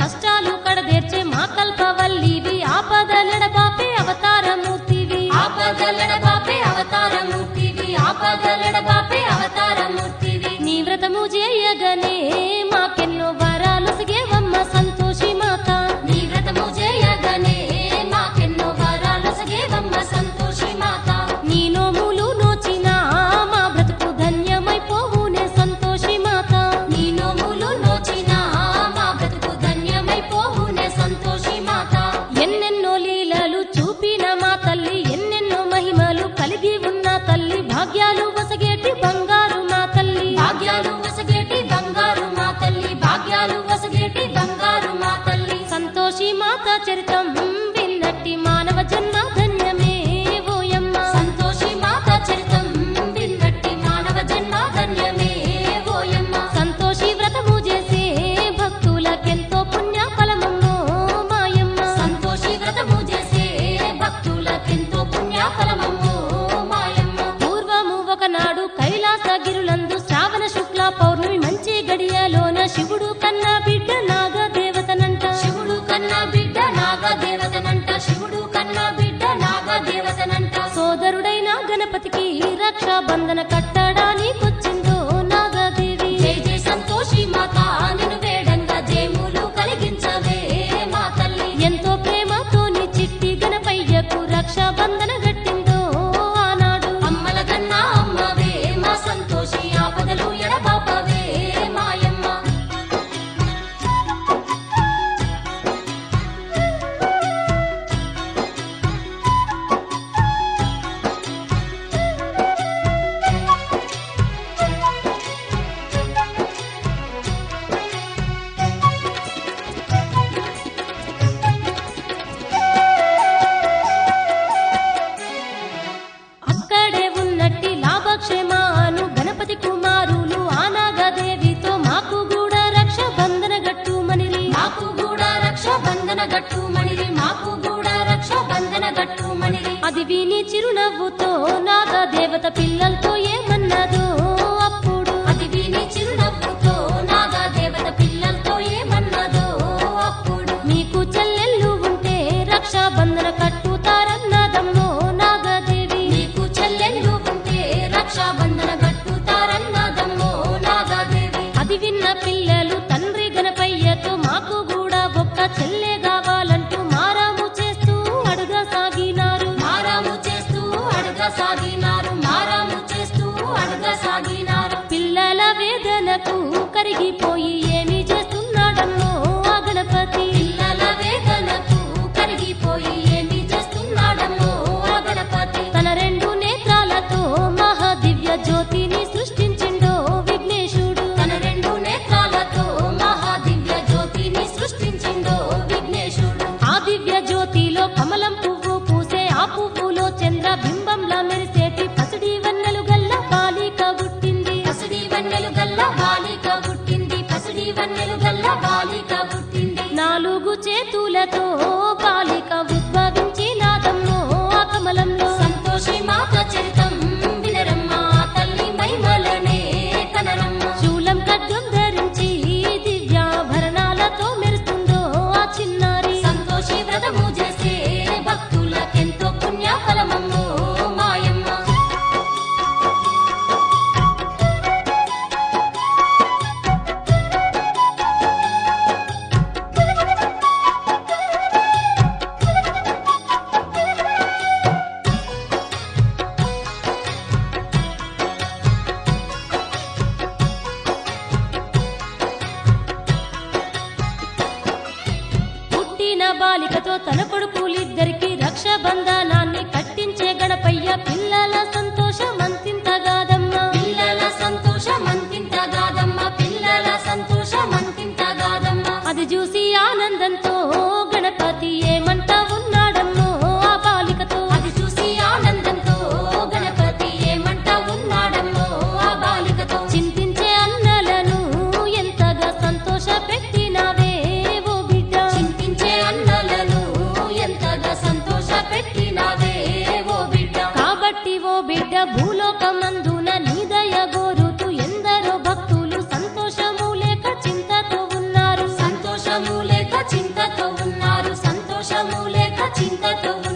కష్టాలు కడదేర్చే మా కల్పవల్లివి. ఆపదలడ బాపే అవతారమూర్తివి. ఆపదలడ బాపే అవతారమూర్తివి. ఆపదలడ タチェル బంధన గట్టు మణిరి మాకు కూడా రక్ష బంధన గట్టు మణిరి అది విని చిరునవ్వుతో నాగ దేవత పిల్లలతో ఏమన్నదు అప్పుడు. అది విని చిరునవ్వుతో నాగ దేవత పిల్లలతో ఏమన్నదు అప్పుడు. మీకు చెల్లెళ్ళు ఉంటే రక్షా బంధన కట్టుతారన్నదమ్మో మీకు రక్షా బంధన విన్న పిల్లలు బాలికతో తన కొడుకులిద్దరికి రక్షబంధాల cinta